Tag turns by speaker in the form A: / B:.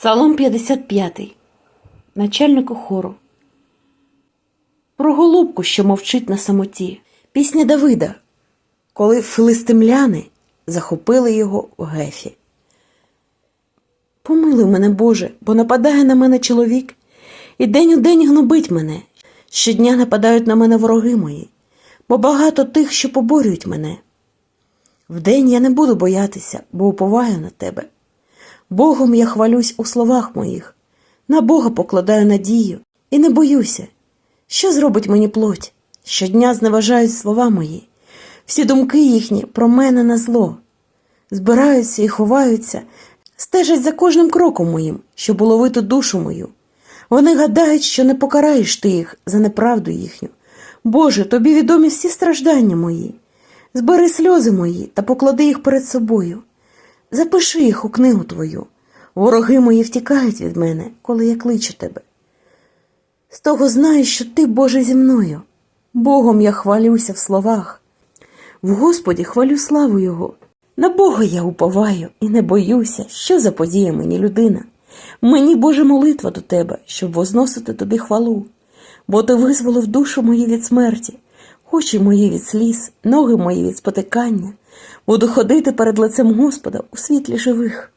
A: Псалом 55. Начальнику хору. Про голубку, що мовчить на самоті. Пісня Давида, коли филистимляни захопили його в гефі. Помилуй мене, Боже, бо нападає на мене чоловік, і день у день гнобить мене. Щодня нападають на мене вороги мої, бо багато тих, що поборюють мене. Вдень я не буду боятися, бо уповаю на тебе. Богом я хвалюсь у словах моїх, на Бога покладаю надію і не боюся. Що зробить мені плоть? Щодня зневажають слова мої, всі думки їхні про мене на зло. Збираються і ховаються, стежать за кожним кроком моїм, щоб уловити душу мою. Вони гадають, що не покараєш ти їх за неправду їхню. Боже, тобі відомі всі страждання мої. Збери сльози мої та поклади їх перед собою. Запиши їх у книгу твою. Вороги мої втікають від мене, коли я кличу тебе. З того знаю, що ти, Боже, зі мною. Богом я хвалюся в словах. В Господі хвалю славу Його. На Бога я уповаю і не боюся, що заподіє мені людина. Мені, Боже, молитва до тебе, щоб возносити тобі хвалу, бо ти визволив душу мою від смерті, очі мої від сліз, ноги мої від спотикання. Буду ходити перед лицем Господа у світлі живих.